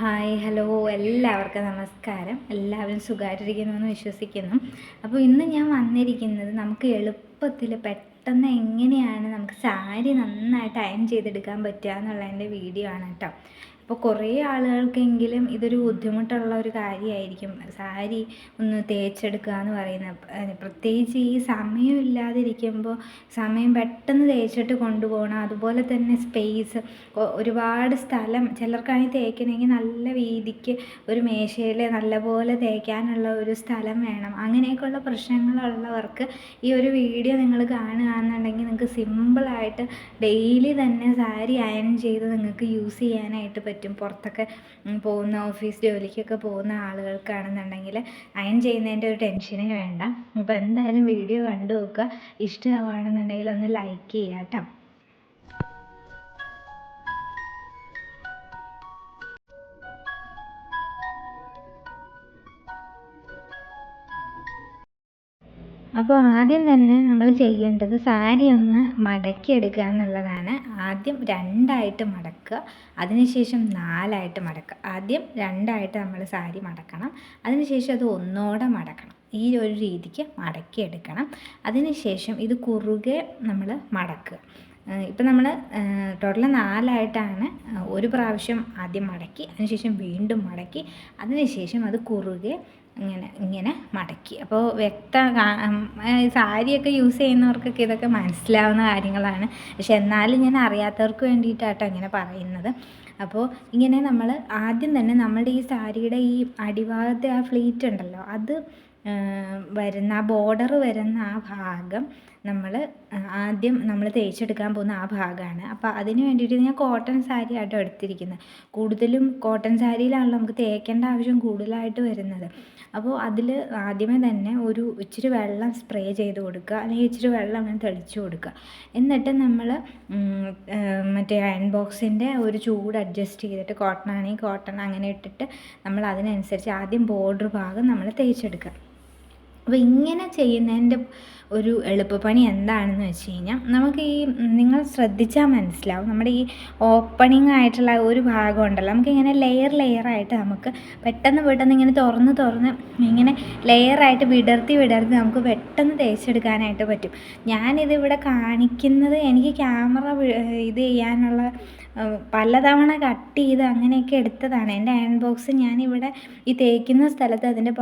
Hi hello എല്ലാവർക്കും നമസ്കാരം. എല്ലാവരും സുഖമായിട്ടിരിക്കുന്നു എന്ന് വിശ്വസിക്കുന്നു. അപ്പോൾ ഇന്ന് ഞാൻ വന്നിരിക്കുന്നത് നമുക്ക് എളുപ്പത്തിൽ പെട്ടെന്ന് എങ്ങനെയാണ് നമുക്ക് സാരി നന്നായിട്ട് അയൺ ചെയ്തെടുക്കാൻ പറ്റുക എന്നുള്ളതിന്റെ വീഡിയോ ആണ് കേട്ടോ. അപ്പോൾ കുറേ ആളുകൾക്കെങ്കിലും ഇതൊരു ബുദ്ധിമുട്ടുള്ള ഒരു കാര്യമായിരിക്കും സാരി ഒന്ന് തേച്ചെടുക്കുക എന്ന് പറയുന്നത് പ്രത്യേകിച്ച് ഈ സമയമില്ലാതിരിക്കുമ്പോൾ സമയം പെട്ടെന്ന് തേച്ചിട്ട് കൊണ്ടുപോകണം. അതുപോലെ തന്നെ സ്പേസ് ഒരുപാട് സ്ഥലം ചിലർക്കാണെങ്കിൽ തേക്കണമെങ്കിൽ നല്ല വീതിക്ക് ഒരു മേശയിൽ നല്ലപോലെ തേക്കാനുള്ള ഒരു സ്ഥലം വേണം. അങ്ങനെയൊക്കെയുള്ള പ്രശ്നങ്ങളുള്ളവർക്ക് ഈ ഒരു വീഡിയോ നിങ്ങൾ കാണുകയാണെന്നുണ്ടെങ്കിൽ നിങ്ങൾക്ക് സിമ്പിളായിട്ട് ഡെയിലി തന്നെ സാരി അയൺ ചെയ്ത് നിങ്ങൾക്ക് യൂസ് ചെയ്യാനായിട്ട് പറ്റും. പുറത്തൊക്കെ പോകുന്ന ഓഫീസ് ജോലിക്കൊക്കെ പോകുന്ന ആളുകൾക്കാണെന്നുണ്ടെങ്കിൽ അയൺ ചെയ്യുന്നതിന്റെ ഒരു ടെൻഷനേ വേണ്ട. അപ്പോൾ എന്തായാലും വീഡിയോ കണ്ടു നോക്കുക. ഇഷ്ടമാവുകയാണെന്നുണ്ടെങ്കിൽ ഒന്ന് ലൈക്ക് ചെയ്യുക കേട്ടോ. അപ്പോൾ ആദ്യം തന്നെ നമ്മൾ ചെയ്യേണ്ടത് സാരി ഒന്ന് മടക്കി എടുക്കുക എന്നുള്ളതാണ്. ആദ്യം രണ്ടായിട്ട് മടക്കുക. അതിനുശേഷം നാലായിട്ട് മടക്കുക. ആദ്യം രണ്ടായിട്ട് നമ്മൾ സാരി മടക്കണം. അതിനുശേഷം അത് ഒന്നോടെ മടക്കണം. ഈ ഒരു രീതിക്ക് മടക്കി എടുക്കണം. അതിനുശേഷം ഇത് കുറുകെ നമ്മൾ മടക്കുക. ഇപ്പം നമ്മൾ ടോട്ടൽ നാലായിട്ടാണ് ഒരു പ്രാവശ്യം ആദ്യം മടക്കി അതിനുശേഷം വീണ്ടും മടക്കി അതിനുശേഷം അത് കുറുകെ ഇങ്ങനെ ഇങ്ങനെ മടക്കി. അപ്പോൾ വ്യക്ത സാരിയൊക്കെ യൂസ് ചെയ്യുന്നവർക്കൊക്കെ ഇതൊക്കെ മനസ്സിലാവുന്ന കാര്യങ്ങളാണ്. പക്ഷെ എന്നാലും ഞാൻ അറിയാത്തവർക്ക് വേണ്ടിയിട്ടാട്ടോ ഇങ്ങനെ പറയുന്നത്. അപ്പോൾ ഇങ്ങനെ നമ്മൾ ആദ്യം തന്നെ നമ്മുടെ ഈ സാരിയുടെ ഈ അടിഭാഗത്തെ ആ ഫ്ലീറ്റ് ഉണ്ടല്ലോ അത് വരുന്ന ആ ബോർഡർ വരുന്ന ആ ഭാഗം നമ്മൾ ആദ്യം നമ്മൾ തേച്ചെടുക്കാൻ പോകുന്ന ആ ഭാഗമാണ് അപ്പോൾ അതിന് വേണ്ടിയിട്ട് ഞാൻ കോട്ടൺ സാരി ആട്ടോ എടുത്തിരിക്കുന്നത് കൂടുതലും കോട്ടൺ സാരിയിലാണല്ലോ നമുക്ക് തേക്കേണ്ട ആവശ്യം കൂടുതലായിട്ട് വരുന്നത്. അപ്പോൾ അതിൽ ആദ്യമേ തന്നെ ഒരു ഇച്ചിരി വെള്ളം സ്പ്രേ ചെയ്ത് കൊടുക്കുക. അല്ലെങ്കിൽ ഇച്ചിരി വെള്ളം അങ്ങനെ തെളിച്ച് കൊടുക്കുക. എന്നിട്ട് നമ്മൾ മറ്റേ അയൺ ബോക്സിന്റെ ഒരു ചൂട് അഡ്ജസ്റ്റ് ചെയ്തിട്ട് കോട്ടൺ ആണെങ്കിൽ കോട്ടൺ അങ്ങനെ ഇട്ടിട്ട് നമ്മൾ അതിനനുസരിച്ച് ആദ്യം ബോർഡർ ഭാഗം നമ്മൾ തേച്ചെടുക്കുക. അപ്പോൾ ഇങ്ങനെ ചെയ്യുന്നതിന്റെ ഒരു എളുപ്പപ്പണി എന്താണെന്ന് വെച്ച് കഴിഞ്ഞാൽ നമുക്ക് ഈ നിങ്ങൾ ശ്രദ്ധിച്ചാൽ മനസ്സിലാവും. നമ്മുടെ ഈ ഓപ്പണിംഗ് ആയിട്ടുള്ള ഒരു ഭാഗം ഉണ്ടല്ലോ. നമുക്കിങ്ങനെ ലെയർ ലെയറായിട്ട് നമുക്ക് പെട്ടെന്ന് പെട്ടെന്ന് ഇങ്ങനെ തുറന്ന് തുറന്ന് ഇങ്ങനെ ലെയറായിട്ട് വിടർത്തി വിടർത്തി നമുക്ക് പെട്ടെന്ന് തേച്ചെടുക്കാനായിട്ട് പറ്റും. ഞാനിതിവിടെ കാണിക്കുന്നത് എനിക്ക് ക്യാമറ ഇത് ചെയ്യാനുള്ള പലതവണ കട്ട് ചെയ്ത് അങ്ങനെയൊക്കെ എടുത്തതാണ്. എന്റെ അയൺ ബോക്സ് ഞാനിവിടെ ഈ തേക്കുന്ന സ്ഥലത്ത് അതിന്റെ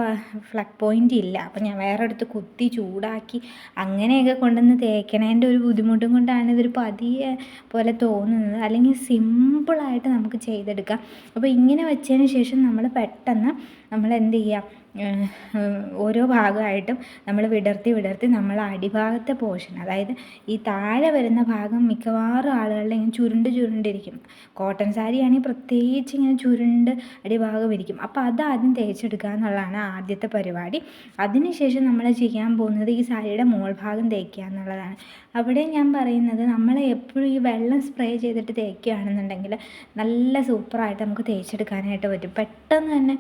ഫ്ലഗ് പോയിന്റ് ഇല്ല. അപ്പം ഞാൻ വേറെ അടുത്ത് കുത്തി ചൂടാക്കി അങ്ങനെയൊക്കെ കൊണ്ടുവന്ന് തേക്കണേന്റെ ഒരു ബുദ്ധിമുട്ടും കൊണ്ടാണ് ഇതൊരു പതിയെ പോലെ തോന്നുന്നത്. അല്ലെങ്കിൽ സിമ്പിളായിട്ട് നമുക്ക് ചെയ്തെടുക്കാം. അപ്പോൾ ഇങ്ങനെ വെച്ചതിന് ശേഷം നമ്മൾ പെട്ടെന്ന് നമ്മൾ എന്ത് ചെയ്യുക? ഓരോ ഭാഗമായിട്ടും നമ്മൾ വിടർത്തി വിടർത്തി നമ്മൾ അടിഭാഗത്തെ പോർഷൻ അതായത് ഈ താഴെ വരുന്ന ഭാഗം മിക്കവാറും ആളുകളുടെ ഇങ്ങനെ ചുരുണ്ട് ചുരുണ്ടിരിക്കും. കോട്ടൺ സാരി ആണെങ്കിൽ പ്രത്യേകിച്ച് ഇങ്ങനെ ചുരുണ്ട് അടിഭാഗം ഇരിക്കും. അപ്പോൾ അത് ആദ്യം തേച്ചെടുക്കുക എന്നുള്ളതാണ് ആദ്യത്തെ പരിപാടി. അതിനുശേഷം നമ്മൾ ചെയ്യാൻ പോകുന്നത് ഈ സാരിയുടെ മോൾ ഭാഗം തേക്കുക എന്നുള്ളതാണ്. അവിടെ ഞാൻ പറയുന്നത് നമ്മൾ എപ്പോഴും ഈ വെള്ളം സ്പ്രേ ചെയ്തിട്ട് തേക്കുകയാണെന്നുണ്ടെങ്കിൽ നല്ല സൂപ്പറായിട്ട് നമുക്ക് തേച്ചെടുക്കാനായിട്ട് പറ്റും. പെട്ടെന്ന് തന്നെ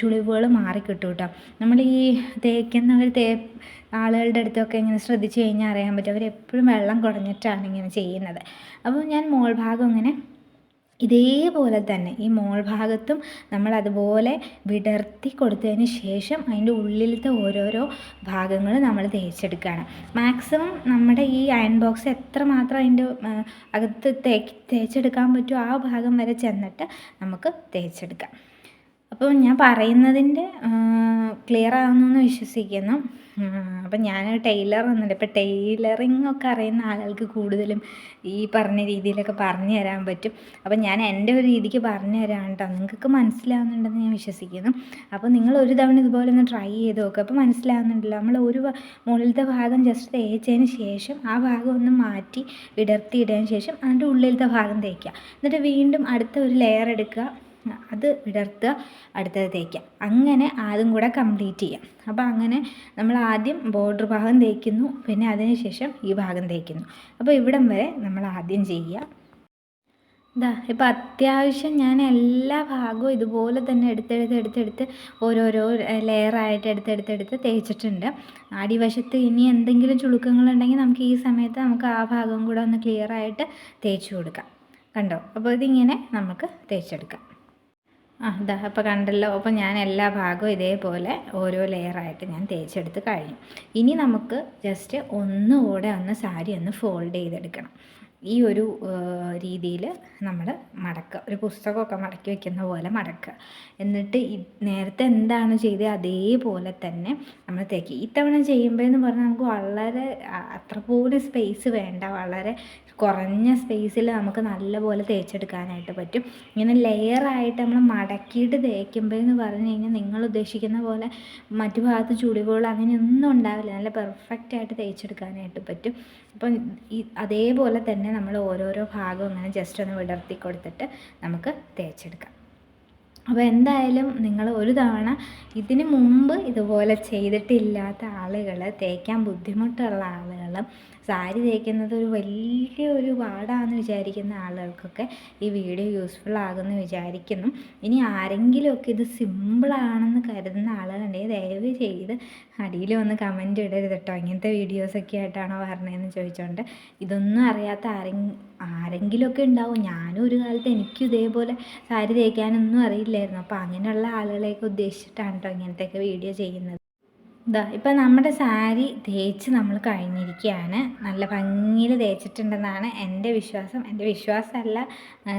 ചുളിവുകൾ മാറിക്കിട്ടും. കേട്ടോ. നമ്മൾ ഈ തേക്കുന്നവർ തേ ആളുകളുടെ അടുത്തൊക്കെ ഇങ്ങനെ ശ്രദ്ധിച്ച് കഴിഞ്ഞാൽ അറിയാൻ പറ്റും. അവരെപ്പോഴും വെള്ളം കുറഞ്ഞിട്ടാണ് ഇങ്ങനെ ചെയ്യുന്നത്. അപ്പോൾ ഞാൻ മോൾ ഭാഗം ഇങ്ങനെ ഇതേപോലെ തന്നെ ഈ മോൾ ഭാഗത്തും നമ്മൾ അതുപോലെ വിടർത്തി കൊടുത്തതിന് ശേഷം അതിന്റെ ഉള്ളിലത്തെ ഓരോരോ ഭാഗങ്ങൾ നമ്മൾ തേച്ചെടുക്കുകയാണ്. മാക്സിമം നമ്മുടെ ഈ അയൺ ബോക്സ് എത്രമാത്രം അതിന്റെ അകത്ത് തേ തേച്ചെടുക്കാൻ പറ്റുമോ ആ ഭാഗം വരെ ചെന്നിട്ട് നമുക്ക് തേച്ചെടുക്കാം. അപ്പോൾ ഞാൻ പറയുന്നതിന്റെ ക്ലിയർ ആകുന്നു വിശ്വസിക്കുന്നു. അപ്പം ഞാൻ ടൈലർ വന്നിട്ട് ഇപ്പം ടൈലറിങ് ഒക്കെ അറിയുന്ന ആളുകൾക്ക് കൂടുതലും ഈ പറഞ്ഞ രീതിയിലൊക്കെ പറഞ്ഞു തരാൻ പറ്റും. അപ്പം ഞാൻ എന്റെ ഒരു രീതിക്ക് പറഞ്ഞു തരാം കേട്ടോ. നിങ്ങൾക്ക് മനസ്സിലാവുന്നുണ്ടെന്ന് ഞാൻ വിശ്വസിക്കുന്നു. അപ്പോൾ നിങ്ങൾ ഒരു തവണ ഇതുപോലെ ഒന്ന് ട്രൈ ചെയ്ത് നോക്കുക അപ്പോൾ മനസ്സിലാവുന്നുണ്ടല്ലോ. നമ്മൾ ഒരു മുകളിലത്തെ ഭാഗം ജസ്റ്റ് തേച്ചതിന് ശേഷം ആ ഭാഗം ഒന്ന് മാറ്റി വിടർത്തിയിടതിന് ശേഷം അതിന്റെ ഉള്ളിലത്തെ ഭാഗം തേക്കുക. എന്നിട്ട് വീണ്ടും അടുത്ത ഒരു ലെയർ എടുക്കുക. അത് വിടർത്തുക അടുത്തത് തേക്കുക അങ്ങനെ ആദ്യം കൂടെ കംപ്ലീറ്റ് ചെയ്യാം. അപ്പോൾ അങ്ങനെ നമ്മൾ ആദ്യം ബോർഡർ ഭാഗം തേക്കുന്നു പിന്നെ അതിന് ശേഷം ഈ ഭാഗം തേക്കുന്നു. അപ്പോൾ ഇവിടം വരെ നമ്മൾ ആദ്യം ചെയ്യുക. ഇതാ ഇപ്പം അത്യാവശ്യം ഞാൻ എല്ലാ ഭാഗവും ഇതുപോലെ തന്നെ എടുത്തെടുത്ത് എടുത്തെടുത്ത് ഓരോരോ ലെയറായിട്ട് എടുത്തെടുത്തെടുത്ത് തേച്ചിട്ടുണ്ട്. അടിവശത്ത് ഇനി എന്തെങ്കിലും ചുളുക്കങ്ങളുണ്ടെങ്കിൽ നമുക്ക് ഈ സമയത്ത് നമുക്ക് ആ ഭാഗം കൂടെ ഒന്ന് ക്ലിയറായിട്ട് തേച്ച് കൊടുക്കാം. കണ്ടോ? അപ്പോൾ ഇതിങ്ങനെ നമുക്ക് തേച്ചെടുക്കാം. ആ ഇതാ അപ്പോൾ കണ്ടല്ലോ. അപ്പോൾ ഞാൻ എല്ലാ ഭാഗവും ഇതേപോലെ ഓരോ ലെയറായിട്ട് ഞാൻ തേച്ചെടുത്ത് കഴിഞ്ഞു. ഇനി നമുക്ക് ജസ്റ്റ് ഒന്നുകൂടെ ഒന്ന് സാരി ഒന്ന് ഫോൾഡ് ചെയ്തെടുക്കണം. ഈ ഒരു രീതിയിൽ നമ്മൾ മടക്കുക ഒരു പുസ്തകമൊക്കെ മടക്കി വെക്കുന്ന പോലെ മടക്കുക. എന്നിട്ട് നേരത്തെ എന്താണ് ചെയ്തത് അതേപോലെ തന്നെ നമ്മൾ തേക്കുക ഇത്തവണ ചെയ്യുമ്പോൾ എന്ന് പറഞ്ഞാൽ നമുക്ക് വളരെ അത്ര പോലും സ്പേസ് വേണ്ട. വളരെ കുറഞ്ഞ സ്പേസിൽ നമുക്ക് നല്ലപോലെ തേച്ചെടുക്കാനായിട്ട് പറ്റും. ഇങ്ങനെ ലെയറായിട്ട് നമ്മൾ മടക്കിയിട്ട് തേക്കുമ്പോൾ എന്ന് പറഞ്ഞു കഴിഞ്ഞാൽ നിങ്ങൾ ഉദ്ദേശിക്കുന്ന പോലെ മറ്റു ഭാഗത്ത് ചുളിവുകൾ അങ്ങനെയൊന്നും ഉണ്ടാവില്ല. നല്ല പെർഫെക്റ്റായിട്ട് തേച്ചെടുക്കാനായിട്ട് പറ്റും. അപ്പം ഈ അതേപോലെ തന്നെ നമ്മൾ ഓരോരോ ഭാഗം ഇങ്ങനെ ജസ്റ്റ് ഒന്ന് വിടർത്തി കൊടുത്തിട്ട് നമുക്ക് തേച്ചെടുക്കാം. അപ്പോൾ എന്തായാലും നിങ്ങൾ ഒരു തവണ ഇതിന് മുമ്പ് ഇതുപോലെ ചെയ്തിട്ടില്ലാത്ത ആളുകൾ തേക്കാൻ ബുദ്ധിമുട്ടുള്ള ആളുകൾ സാരി തേക്കുന്നത് ഒരു വലിയ ഒരു പാടാണെന്ന് വിചാരിക്കുന്ന ആളുകൾക്കൊക്കെ ഈ വീഡിയോ യൂസ്ഫുൾ ആകുമെന്ന് വിചാരിക്കുന്നു. ഇനി ആരെങ്കിലുമൊക്കെ ഇത് സിമ്പിളാണെന്ന് കരുതുന്ന ആളുകളുണ്ടെങ്കിൽ ദയവ് ചെയ്ത് അടിയിൽ വന്ന് കമന്റ് ഇടരുത് കേട്ടോ ഇങ്ങനത്തെ വീഡിയോസൊക്കെ ആയിട്ടാണോ പറഞ്ഞതെന്ന് ചോദിച്ചുകൊണ്ട് ഇതൊന്നും അറിയാത്ത ആരെങ്കിലും ആരെങ്കിലുമൊക്കെ ഉണ്ടാവും. ഞാനും ഒരു കാലത്ത് എനിക്കും ഇതേപോലെ സാരി തേക്കാനൊന്നും അറിയില്ലായിരുന്നു. അപ്പോൾ അങ്ങനെയുള്ള ആളുകളെയൊക്കെ ഉദ്ദേശിച്ചിട്ടാണ് കേട്ടോ ഇങ്ങനത്തെയൊക്കെ വീഡിയോ ചെയ്യുന്നത്. ഇതാ ഇപ്പം നമ്മുടെ സാരി തേച്ച് നമ്മൾ കഴിഞ്ഞിരിക്കുകയാണ് നല്ല ഭംഗിയിൽ തേച്ചിട്ടുണ്ടെന്നാണ് എന്റെ വിശ്വാസം. എന്റെ വിശ്വാസമല്ല.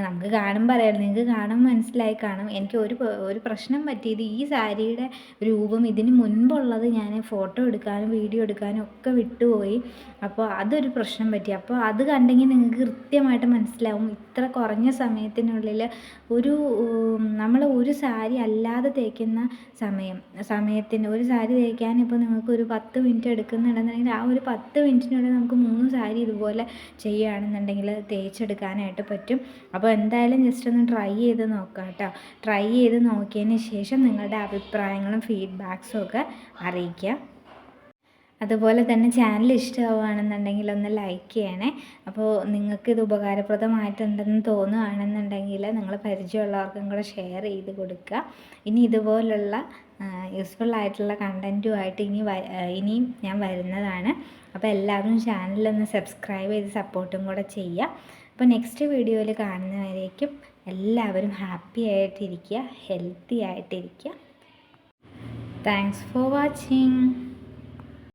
നമുക്ക് കാണുമ്പോൾ അറിയാം നിങ്ങൾക്ക് കാണുമ്പോൾ മനസ്സിലായി കാണും. എനിക്ക് ഒരു ഒരു പ്രശ്നം പറ്റിയത് ഈ സാരിയുടെ രൂപം ഇതിന് മുൻപുള്ളത് ഞാൻ ഫോട്ടോ എടുക്കാനും വീഡിയോ എടുക്കാനും ഒക്കെ വിട്ടുപോയി. അപ്പോൾ അതൊരു പ്രശ്നം പറ്റി. അപ്പോൾ അത് കണ്ടെങ്കിൽ നിങ്ങൾക്ക് കൃത്യമായിട്ട് മനസ്സിലാവും. ഇത്ര കുറഞ്ഞ സമയത്തിനുള്ളിൽ ഒരു നമ്മൾ ഒരു സാരി അല്ലാതെ തേക്കുന്ന സമയം സമയത്തിന് ഒരു സാരി തേക്കാൻ ഇപ്പോൾ നിങ്ങൾക്ക് ഒരു പത്ത് മിനിറ്റ് എടുക്കുന്നുണ്ടെന്നുണ്ടെങ്കിൽ ആ ഒരു പത്ത് മിനിറ്റിനുള്ളിൽ നമുക്ക് മൂന്ന് സാരി ഇതുപോലെ ചെയ്യുകയാണെന്നുണ്ടെങ്കിൽ തേച്ചെടുക്കാനായിട്ട് പറ്റും. അപ്പോൾ എന്തായാലും ജസ്റ്റ് ഒന്ന് ട്രൈ ചെയ്ത് നോക്കാം കേട്ടോ. ട്രൈ ചെയ്ത് നോക്കിയതിന് ശേഷം നിങ്ങളുടെ അഭിപ്രായങ്ങളും ഫീഡ്ബാക്സും ഒക്കെ അറിയിക്കുക. അതുപോലെ തന്നെ ചാനൽ ഇഷ്ടമാവുകയാണെന്നുണ്ടെങ്കിൽ ഒന്ന് ലൈക്ക് ചെയ്യണേ. അപ്പോൾ നിങ്ങൾക്ക് ഇത് ഉപകാരപ്രദമായിട്ടുണ്ടെന്ന് തോന്നുകയാണെന്നുണ്ടെങ്കിൽ നിങ്ങൾ പരിചയമുള്ളവർക്കും കൂടെ ഷെയർ ചെയ്ത് കൊടുക്കുക. ഇനി ഇതുപോലുള്ള യൂസ്ഫുൾ ആയിട്ടുള്ള കണ്ടന്റുമായിട്ട് ഇനി ഇനിയും ഞാൻ വരുന്നതാണ്. അപ്പോൾ എല്ലാവരും ചാനലൊന്ന് സബ്സ്ക്രൈബ് ചെയ്ത് സപ്പോർട്ടും കൂടെ ചെയ്യുക. അപ്പോൾ നെക്സ്റ്റ് വീഡിയോയിൽ കാണുന്നവരേക്കും എല്ലാവരും ഹാപ്പി ആയിട്ടിരിക്കുക ഹെൽത്തി ആയിട്ടിരിക്കുക. Thanks for watching